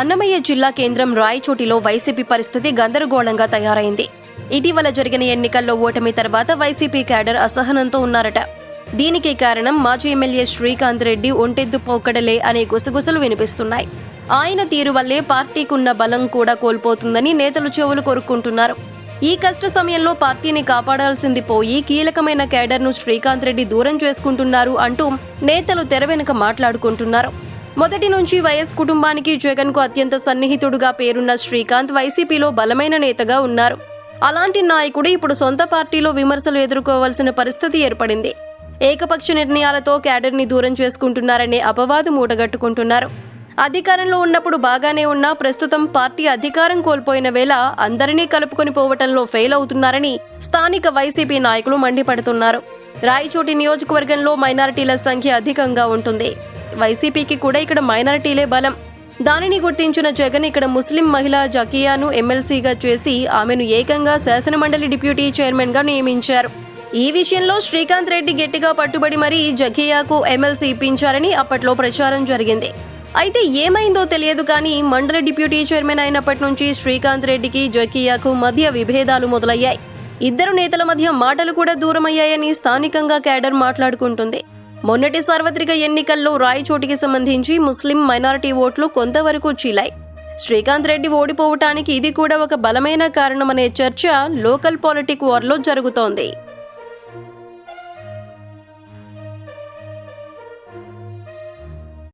అన్నమయ్య జిల్లా కేంద్రం రాయచోటిలో వైసీపీ పరిస్థితి గందరగోళంగా తయారైంది. ఇటీవల జరిగిన ఎన్నికల్లో ఓటమి తర్వాత వైసీపీ క్యాడర్ అసహనంతో ఉన్నారట. దీనికి కారణం మాజీ ఎమ్మెల్యే శ్రీకాంత్ రెడ్డి ఒంటెద్దు పోకడలే అనే గుసగుసలు వినిపిస్తున్నాయి. ఆయన తీరు వల్లే పార్టీకున్న బలం కూడా కోల్పోతుందని నేతలు చెవులు కొరుక్కుంటున్నారు. ఈ కష్ట సమయంలో పార్టీని కాపాడాల్సింది పోయి కీలకమైన కేడర్ను శ్రీకాంత్ రెడ్డి దూరం చేసుకుంటున్నారు అంటూ నేతలు తెర వెనుక మాట్లాడుకుంటున్నారు. మొదటి నుంచి వైఎస్ కుటుంబానికి జగన్కు అత్యంత సన్నిహితుడుగా పేరున్న శ్రీకాంత్ వైసీపీలో బలమైన నేతగా ఉన్నారు. అలాంటి నాయకుడు ఇప్పుడు సొంత పార్టీలో విమర్శలు ఎదుర్కోవాల్సిన పరిస్థితి ఏర్పడింది. ఏకపక్ష నిర్ణయాలతో క్యాడర్ని దూరం చేసుకుంటున్నారనే అపవాదు మూటగట్టుకుంటున్నారు. అధికారంలో ఉన్నప్పుడు బాగానే ఉన్నా ప్రస్తుతం పార్టీ అధికారం కోల్పోయిన వేళ అందరినీ కలుపుకొని పోవటంలో ఫెయిల్ అవుతున్నారని స్థానిక వైసీపీ నాయకులు మండిపడుతున్నారు. రాయచోటి నియోజకవర్గంలో మైనారిటీల సంఖ్య అధికంగా ఉంటుంది. వైసీపీకి కూడా ఇక్కడ మైనారిటీలే బలం. దానిని గుర్తించిన జగన్ ఇక్కడ ముస్లిం మహిళ జకియాను ఎమ్మెల్సీగా చేసి ఆమెను ఏకంగా శాసనమండలి డిప్యూటీ చైర్మన్గా నియమించారు. ఈ విషయంలో శ్రీకాంత్ రెడ్డి గట్టిగా పట్టుబడి మరీ జకియాకు ఎమ్మెల్సీ ఇప్పించారని అప్పట్లో ప్రచారం జరిగింది. అయితే ఏమైందో తెలియదు కానీ మండల డిప్యూటీ చైర్మన్ అయినప్పటి నుంచి శ్రీకాంత్ రెడ్డికి జకియాకు మధ్య విభేదాలు మొదలయ్యాయి. ఇద్దరు నేతల మధ్య మాటలు కూడా దూరమయ్యాయని స్థానికంగా క్యాడర్ మాట్లాడుకుంటుంది. మొన్నటి సార్వత్రిక ఎన్నికల్లో రాయచోటికి సంబంధించి ముస్లిం మైనారిటీ ఓట్లు కొంతవరకు చీలాయి. శ్రీకాంత్ రెడ్డి ఓడిపోవటానికి ఇది కూడా ఒక బలమైన కారణమనే చర్చ లోకల్ పాలిటిక్ వార్లో జరుగుతోంది.